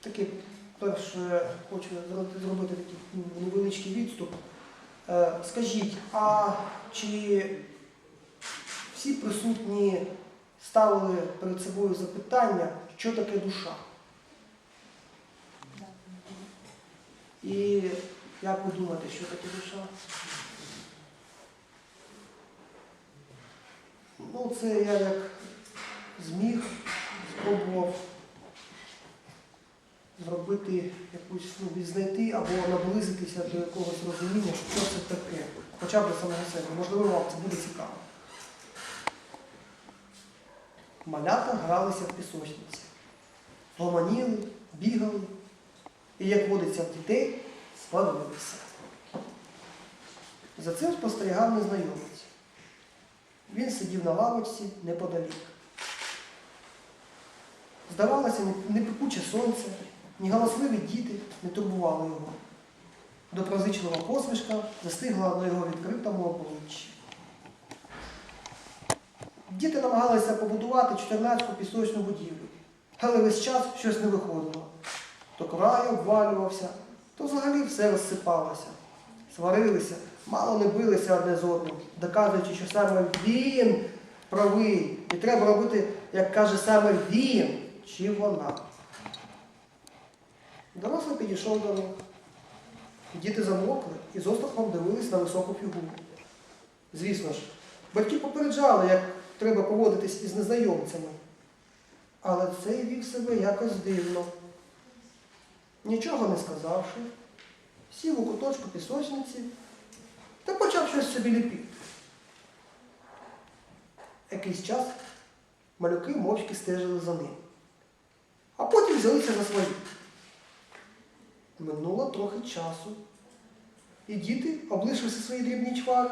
Такий перше хочу зробити, зробити такий невеличкий відступ. Е, Скажіть, а чи всі присутні ставили перед собою запитання, що таке душа? І як ви думаєте, що таке душа? Ну, це я як зміг, спробував зробити якусь, ну, відзнайти або наблизитися до якогось розуміння, що це таке. Хоча б до самого себе. Можливо, вам це буде цікаво. Малята гралися в пісочниці. Гомоніли, бігали. І, як водиться в дітей, сварилися. За цим спостерігав незнайомець. Він сидів на лавочці неподалік. Здавалося, ні пекуче сонце, ні галасливі діти не турбували його. Доброзичлива посмішка застигла на його відкритому обличчі. Діти намагалися побудувати 14-ту пісочну будівлю, але весь час щось не виходило. То край обвалювався, то взагалі все розсипалося. Сварилися, мало не билися одне з одним, доказуючи, що саме він правий, і треба робити, як каже саме він чи вона. Дорослий підійшов до них. Діти замовкли і з острахом дивились на високу фігуру. Звісно ж, батьки попереджали, як треба поводитись із незнайомцями. Але цей вів себе якось дивно. Нічого не сказавши, сів у куточку пісочниці та почав щось собі ліпити. Якийсь час малюки мовчки стежили за ним, а потім взялися за свої. Минуло трохи часу, і діти, облишивши свої дрібні чвари,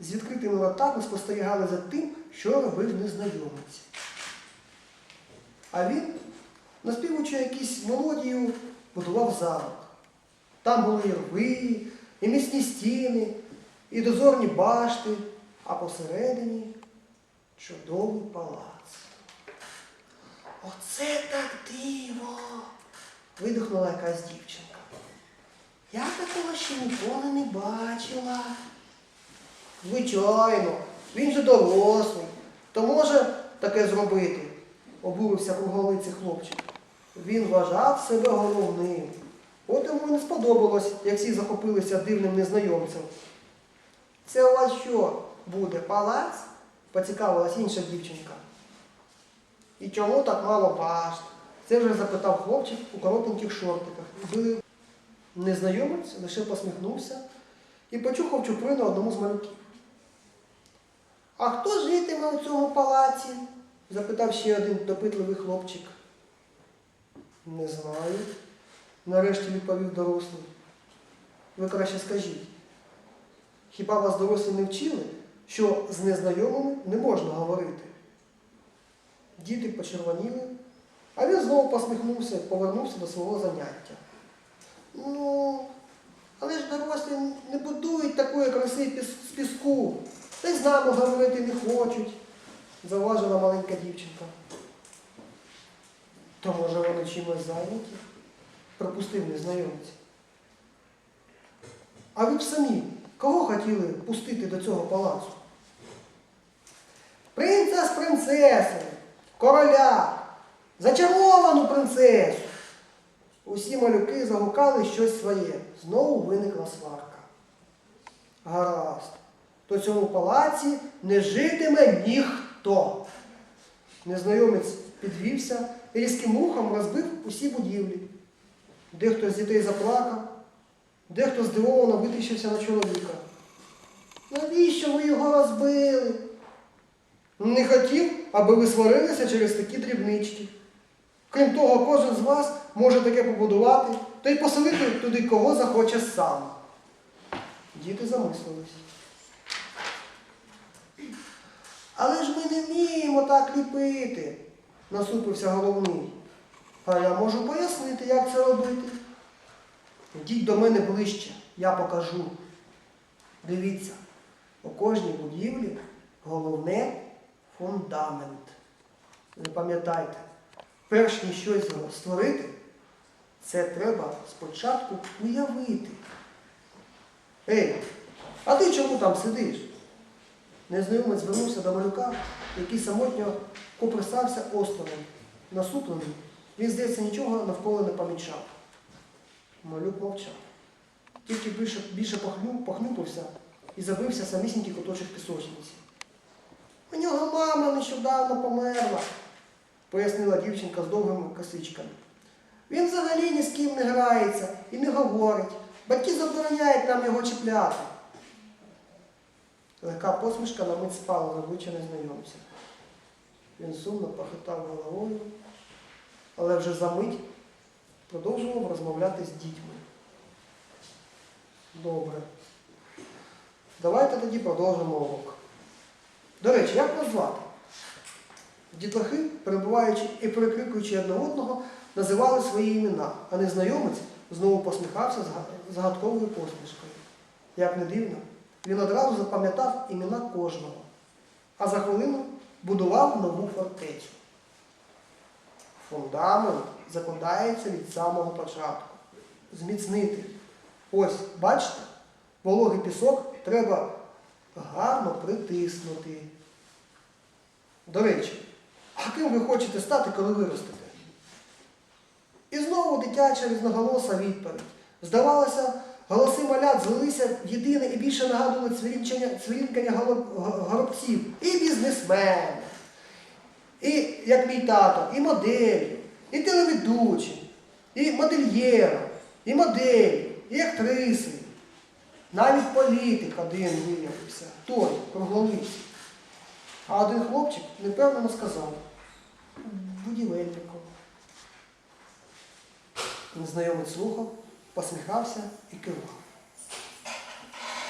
з відкритими ротами спостерігали за тим, що робив незнайомець. А він, наспівуючи якусь мелодію, будував замок. Там були і рви, і міцні стіни, і дозорні башти, а посередині чудовий палац. Оце так диво! видихнула якась дівчинка. Я такого ще ніколи не бачила. Звичайно, він же дорослий, то може таке зробити, обурився круглолиций хлопчик. Він вважав себе головним. От йому не сподобалось, як всі захопилися дивним незнайомцем. Це у вас що буде, палац? поцікавилась інша дівчинка. І чому так мало башт? Це вже запитав хлопчик у коротеньких шортиках. Незнайомець, лише посміхнувся і почухав чуприну одному з малюків. А хто житиме у цьому палаці? запитав ще один допитливий хлопчик. Не знаю, нарешті відповів дорослий. Ви краще скажіть, хіба вас дорослі не вчили, що з незнайомими не можна говорити? Діти почервоніли, а він знову посміхнувся і повернувся до свого заняття. Ну, але ж дорослі не будують такої краси з піску. Та й з нами говорити не хочуть, зауважила маленька дівчинка. То може вони чимось зайняті? Припустив незнайомець. А ви б самі кого хотіли пустити до цього палацу? Принца з принцесою, короля, зачаровану принцесу. Усі малюки загукали щось своє. Знову виникла сварка. Гаразд. То цьому палаці не житиме ніхто. Незнайомець підвівся і різким рухом розбив усі будівлі. Дехто з дітей заплакав, дехто здивовано витріщився на чоловіка. Навіщо ви його розбили? Не хотів, аби ви сварилися через такі дрібнички. Крім того, кожен з вас може таке побудувати та й поселити туди кого захоче сам. Діти замислились. Але ж ми не вміємо так ліпити, насупився головний. А я можу пояснити, як це робити. Йдіть до мене ближче, я покажу. Дивіться, у кожній будівлі головне фундамент. Запам'ятайте, перш ніж щось створити, Це треба спочатку уявити. Ей, а ти чому там сидиш? Незнайомець звернувся до малюка, який самотньо коприсався осторонь, насуплений. Він, здається, нічого навколо не помічав. Малюк мовчав. Тільки більше, більше похню, похнюпився і забився самісінький куточок пісочниці. У нього мама нещодавно померла, пояснила дівчинка з довгими косичками. Він взагалі ні з ким не грається і не говорить. Батьки забороняють нам його чіпляти. Легка посмішка на мить спала з обличчя незнайомця. Він сумно похитав головою, але вже за мить продовжував розмовляти з дітьми. Добре. Давайте тоді продовжимо урок. До речі, як вас? Дітлахи, перебуваючи і перекрикуючи одне одного, називали свої імена, а незнайомець знову посміхався загадковою посмішкою. Як не дивно, він одразу запам'ятав імена кожного, а за хвилину будував нову фортецю. Фундамент закладається від самого початку. Зміцнити. Ось, бачите, вологий пісок треба гарно притиснути. До речі, ким ви хочете стати, коли виростете? І знову дитяча різноголоса відповідь. Здавалося, голоси малят злилися єдине і більше нагадували цвірінкання горобців. І бізнесмен, і як мій тато, і моделі, і телеведучі, і модельєра, і моделі, і актриси. Навіть політик один виявився, той, круглолиций. А один хлопчик непевнено сказав будівельником. Незнайомець слухав, посміхався і кивав.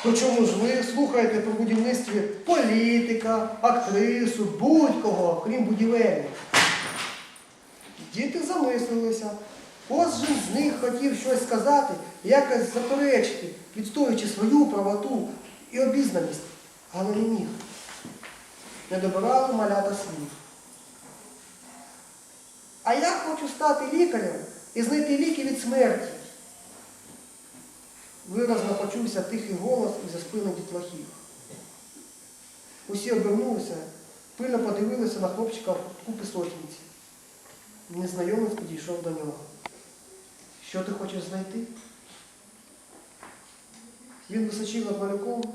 То чому ж ви слухаєте про будівництві політика, актрису, будь-кого, крім будівельника? Діти замислилися. Кожен з них хотів щось сказати, якось заперечити, відстоюючи свою правоту і обізнаність, але не міг. Не добирали малята слів. А я хочу стати лікарем і знайти ліки від смерті. Виразно почувся тихий голос із-за спини дітлахів. Усі обернулися, пильно подивилися на хлопчика в кутку пісочниці. Незнайомець підійшов до нього. Що ти хочеш знайти? Він височив над малюком,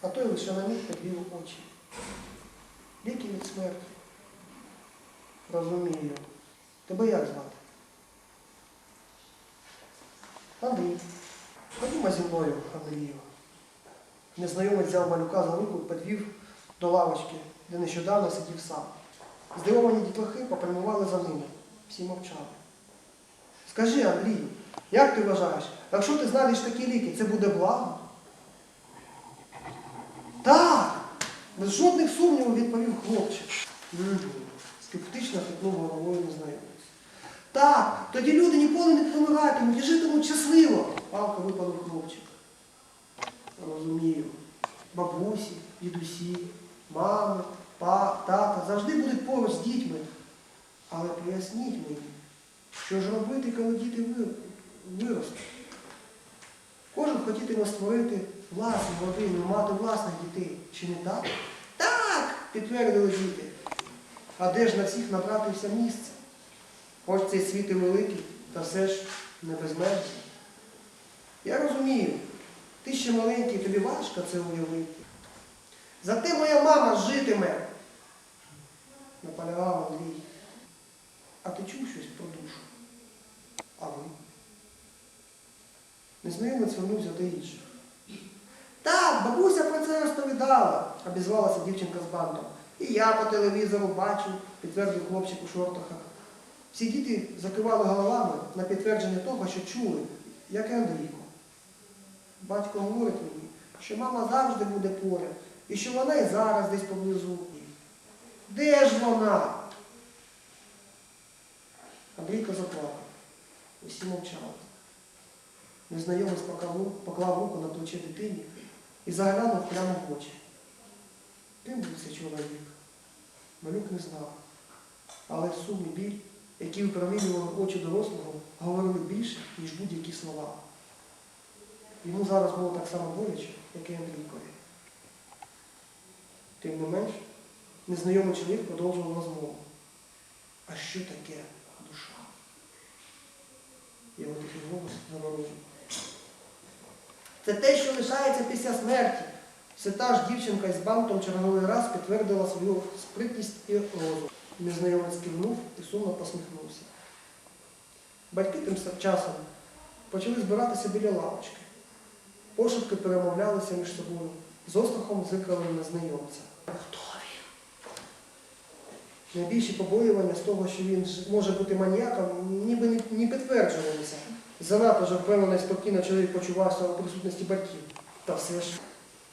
а той лише на миг підвів очі. Ліки від смерті. Розумію. Тебе як звати? Андрій. Ходімо зі мною, Андрію. Незнайомець взяв малюка за руку підвів до лавочки, де нещодавно сидів сам. Здивовані дітлахи попрямували за ними. Всі мовчали. Скажи, Андрію, як ти вважаєш, якщо ти знайдеш такі ліки, це буде благо? Так! Без жодних сумнівів відповів хлопчик. Скептично хитнув головою незнайомець. Так, тоді люди ніколи не помиратимуть і житимуть щасливо. Палко випалив хлопчик. Розумію. Бабусі, дідусі, мами, па, тата завжди будуть поруч з дітьми. Але поясніть мені, що ж робити, коли діти виростуть? Кожен хотітиме створити власну родину, мати власних дітей. Чи не так? Так, підтвердили діти. А де ж на всіх набратися місце? Хоч цей світ і великий, та все ж не безмежний. Я розумію, ти ще маленький, тобі важко це уявити. Зате моя мама житиме, наполягав Андрій. А ти чув щось про душу? А ви? Незнайомець вернувся до інших. Так, бабуся про це розповідала, обізвалася дівчинка з бантом. І я по телевізору бачив, підтвердив хлопчик у шортахах. Всі діти закивали головами на підтвердження того, що чули, як і Андрійко. Батько говорить мені, що мама завжди буде поряд, і що вона і зараз десь поблизу. Де ж вона? Андрійко заплакав. Усі мовчали. Незнайомець поклав, руку на плече дитині і заглянув прямо в очі. Ким був цей чоловік? Малюк не знав. Але сум і біль, які випромінювали очі дорослого, говорили більше, ніж будь-які слова. Йому зараз було так само боляче, як і Андрійкові. Тим не менш, незнайомий чоловік продовжував розмову. А що таке душа? Його такий голос заворожив. Це те, що лишається після смерті. Все та ж дівчинка із бантом черговий раз підтвердила свою спритність і розум. Незнайомець кивнув і сумно посміхнувся. Батьки тим часом почали збиратися біля лавочки. Пошепки перемовлялися між собою, з острахом зикали незнайомця. Хто він? Найбільші побоювання з того, що він може бути маніяком, ніби не, не підтверджувалися. Занадто ж впевнено і спокійно чоловік почувався у присутності батьків. Та все ж.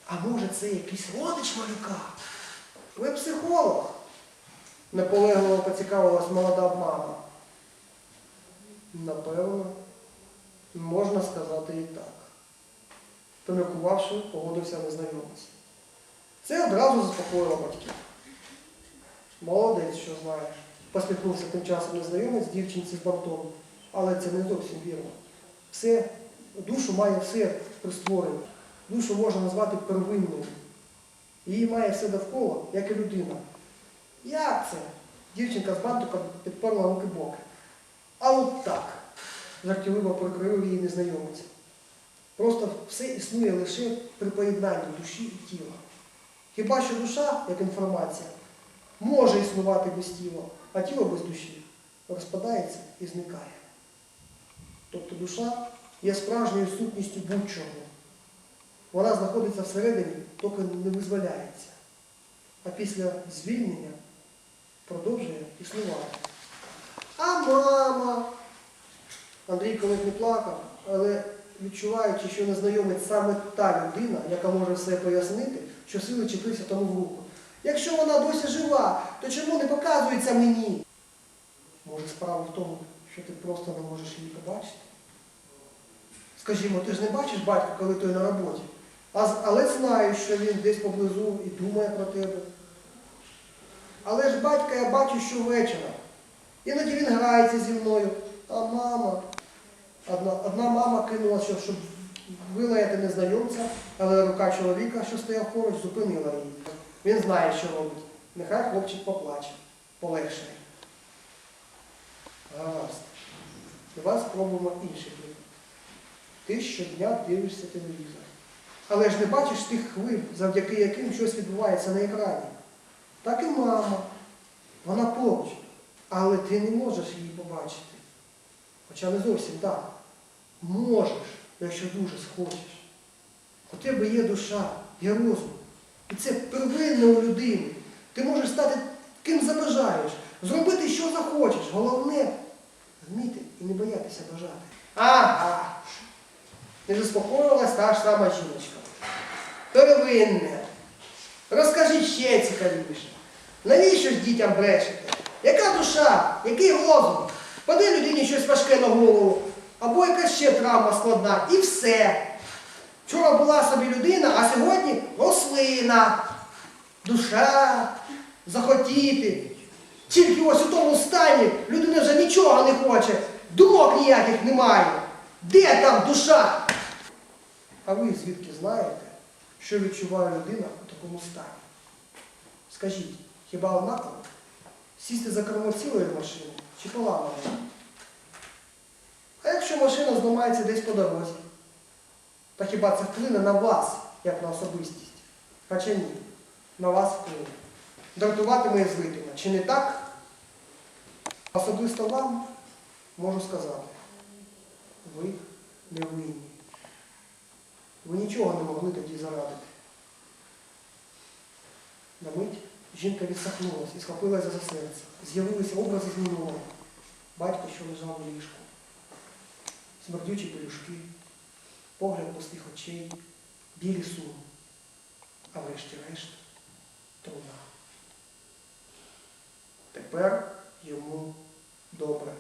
А може це якийсь родич малюка? Ви психолог? Наполегливо поцікавилась молода мама. Напевно, можна сказати і так. Поміркувавши, погодився незнайомець. Це одразу заспокоїло батьків. Молодець, що знаєш. Посміхнувся тим часом незнайомець дівчинці з бантом. Але це не зовсім вірно. Все, душу має все при створенні. Душу можна назвати первинною. Її має все довкола, як і людина. Це? Дівчинка з бантиком підперла руки боки. А от так, жартівливо прикривив її незнайомець. Просто все існує лише при поєднанні душі і тіла. Хіба що душа, як інформація, може існувати без тіла, а тіло без душі розпадається і зникає. Тобто душа є справжньою сутністю будь-чого. Вона знаходиться всередині, тільки не визволяється. А після звільнення продовжує існувати. А мама. Андрій колись не плакав, але відчуваючи, що незнайомець саме та людина, яка може все пояснити, що сили чіпився тому в руку. Якщо вона досі жива, то чому не показується мені? Може, справа в тому, що ти просто не можеш її побачити? Скажімо, ти ж не бачиш батька, коли той на роботі, але знаєш, що він десь поблизу і думає про тебе. Але ж батька я бачу щовечора. Іноді він грається зі мною, а мама. Одна, одна мама кинула, щоб, щоб вилаяти незнайомця, але рука чоловіка, що стояв поруч, зупинила її. Він знає, що робить. Нехай хлопчик поплаче, полегшає. Гаразд. Давай спробуємо інший приклад. Ти щодня дивишся телевізор. Але ж не бачиш тих хвиль, завдяки яким щось відбувається на екрані. Так і мама. Вона поруч. Але ти не можеш її побачити. Хоча не зовсім так. Можеш, якщо дуже схочеш. У тебе є душа, є розум. І це первинне у людини. Ти можеш стати ким забажаєш, зробити, що захочеш. Головне вміти і не боятися бажати. Ага. Не заспокоїлась та ж сама жіночка. Первинне. Розкажи ще цікавіше. Навіщо ж дітям брешете? Яка душа? Який розум? Паде людині щось важке на голову, або якась ще травма складна, і все. Вчора була собі людина, а сьогодні рослина, душа, захотіти. Тільки ось у тому стані людина вже нічого не хоче, думок ніяких немає. Де там душа? А ви звідки знаєте, що відчуває людина у такому стані? Скажіть, хіба однаково? Сісти за кермо цілої машини чи поламаної? А якщо машина зламається десь по дорозі? Та хіба це вплине на вас, як на особистість? Хоча ні, на вас вплине. Дратуватиме і злитиме. Чи не так? Особисто вам можу сказати, ви не винні. Ви нічого не могли тоді зарадити. На мить жінка відсахнулася і схопилася за серце. З'явилися образи з минулого. Батько, що лежав у ліжку. Смердючі пелюшки, погляд пустих очей, білі сум. А врешті-решт труна. Тепер йому добре.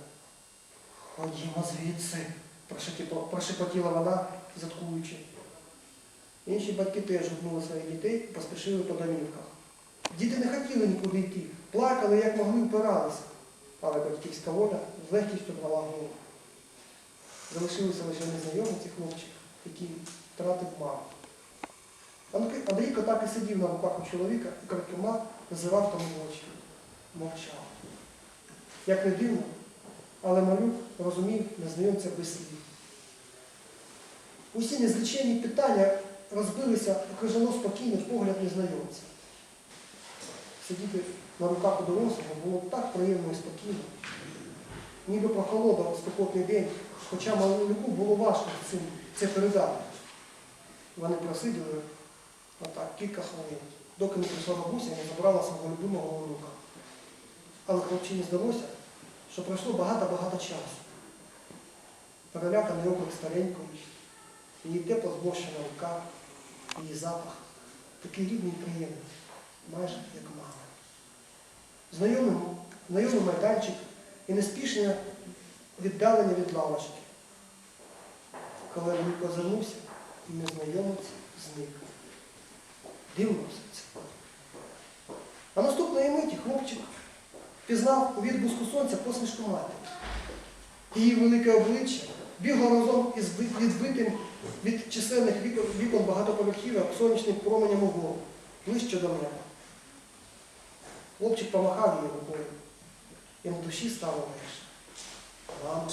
Ходімо звідси, прошепотіла вона, заткуючи. Інші батьки теж гукнули своїх дітей і поспішили по домівках. Діти не хотіли нікуди йти, плакали, як могли, впиралися. але батьківська воля з легкістю брала голову. Залишилися лише незнайомці хлопчик, який втратив маму. Андрій- Андрійко так і сидів на руках у чоловіка і крадькома називав тому очі. Мовчав. Як не дивно, але малюк розумів незнайомця без слів. Усі незліченні питання розбилися у крижано спокійний погляд незнайомця. Сидіти на руках у дорослого було так приємно і спокійно, ніби прохолода у спекотний день, хоча малюку було важко цим це передати. Вони просиділи отак кілька хвилин, доки не прийшла бабуся і не забрала свого любимого онука. Але хлопчині здалося, що пройшло багато-багато часу. Переляканий облик старенької, її тепло зморщена рука, її запах, такий рідний і приємний, майже як мама. Знайомий, знайомий майданчик і неспішне віддалення від лавочки. Коли він озирнувся, і незнайомець зник. Дивно все це. А наступної миті хлопчик пізнав у відблиску сонця посмішку матері. Її велике обличчя бігло разом із відбитим від чисельних вікон, багатоповерхівок сонячним променем углом, ближче до неба. Хлопчик помахав її рукою, Йому душі стало легше. Мама